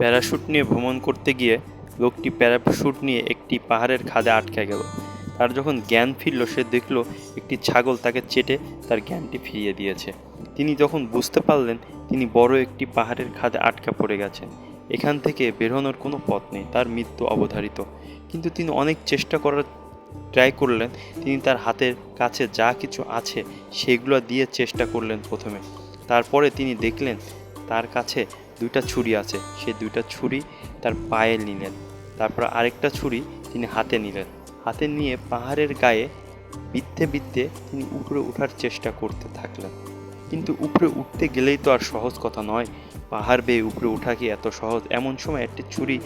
Parachute নিয়ে ভ্রমণ করতে গিয়ে লোকটি প্যারাশুট নিয়ে একটি পাহাড়ের খাদে আটকে গেল। তার যখন জ্ঞান ফিরল, সে দেখল একটি ছাগল তাকে চেটে তার জ্ঞানটি ফিরিয়ে দিয়েছে। তিনি যখন বুঝতে পারলেন, তিনি বড় একটি পাহাড়ের খাদে আটকা পড়ে গেছেন। এখান থেকে বেরোনোর কোনো পথ নেই, তার মৃত্যু অবধারিত। কিন্তু তিনি অনেক চেষ্টা করার ট্রাই করলেন, তিনি তার হাতের কাছে যা কিছু আছে সেগুলো দিয়ে চেষ্টা করলেন প্রথমে। তারপরে তিনি দেখলেন, তার কাছে দুইটা ছুরি আছে। সে দুইটা ছুরি তার পায়ে নিলেন। তারপর আরেকটা ছুরি তিনি হাতে নিলেন। হাতে নিয়ে পাহাড়ের গায়ে বিদ্ধে বিদ্ধে তিনি উপরে ওঠার চেষ্টা করতে থাকলেন। কিন্তু উপরে উঠতে গেলেই তো আর সহজ কথা নয়। পাহাড় বেয়ে উপরে ওঠা কি এত সহজ? এমন সময় একটি ছুরি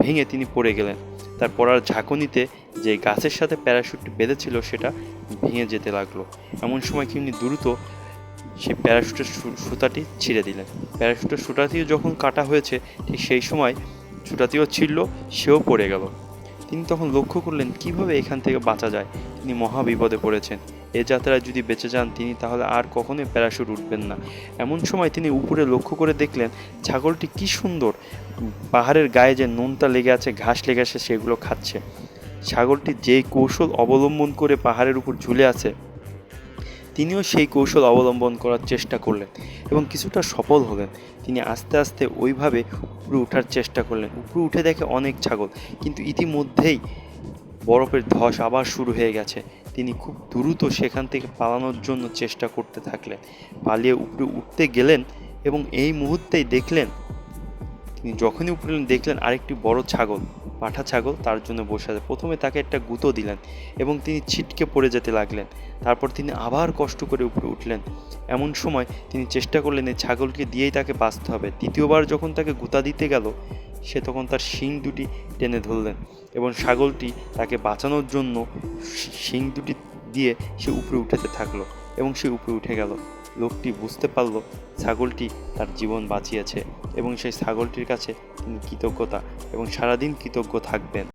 ভেঙে তিনি পড়ে গেলেন। তার পড়ার ঝাঁকুনিতে যে গাছের সাথে প্যারাশুটটি বেঁধেছিল সেটা ভেঙে যেতে লাগল। এমন সময় তিনি দ্রুত সে প্যারাশুটের সুতাটি ছিঁড়ে দিলেন। প্যারাশুটের সুতাটিও যখন কাটা হয়েছে, ঠিক সেই সময় সুতাটিও ছিঁড়ল, সেও পড়ে গেল। তিনি তখন লক্ষ্য করলেন, কীভাবে এখান থেকে বাঁচা যায়? তিনি মহা বিপদে পড়েছেন। এ যাত্রায় যদি বেঁচে যান, তিনি তাহলে আর কখনোই প্যারাশুট উঠবেন না। এমন সময় তিনি উপরে লক্ষ্য করে দেখলেন, ছাগলটি কি সুন্দর। পাহাড়ের গায়ে যে নুনটা লেগে আছে, ঘাস লেগে আছে, সেগুলো খাচ্ছে। ছাগলটি যেই কৌশল অবলম্বন করে পাহাড়ের উপর ঝুলে আছে তিনিও সেই কৌশল অবলম্বন করার চেষ্টা করলেন এবং কিছুটা সফল হলেন। তিনি আস্তে আস্তে ওইভাবে উপরে ওঠার চেষ্টা করলেন। উপরে উঠে দেখে অনেক ছাগল, কিন্তু ইতিমধ্যেই বরফের ধস আবার শুরু হয়ে গেছে। তিনি খুব দ্রুত সেখান থেকে পালানোর জন্য চেষ্টা করতে থাকলেন। পালিয়ে উপরে উঠতে গেলেন এবং এই মুহূর্তেই দেখলেন তিনি যখনই উপরে দেখলেন, আরেকটি বড় ছাগল, পাঠা ছাগল, তার জন্য বসে আছে। প্রথমে তাকে একটা গুঁতো দিলেন এবং তিনি ছিটকে পড়ে যেতে লাগলেন। তারপর তিনি আবার কষ্ট করে উপরে উঠলেন। এমন সময় তিনি চেষ্টা করলেন এই ছাগলকে দিয়েই তাকে বাঁচতে হবে। তৃতীয়বার যখন তাকে গুঁতা দিতে গেল, সে তখন তার শিং দুটি টেনে ধরলেন এবং ছাগলটি তাকে বাঁচানোর জন্য শিং দুটি দিয়ে সে উপরে উঠেতে থাকল এবং সে উপরে উঠে গেল। লোকটি বুঝতে পারল ছাগলটি তার জীবন বাঁচিয়েছে এবং সেই ছাগলটির কাছে তিনি কৃতজ্ঞতা এবং সারাদিন কৃতজ্ঞ থাকবেন।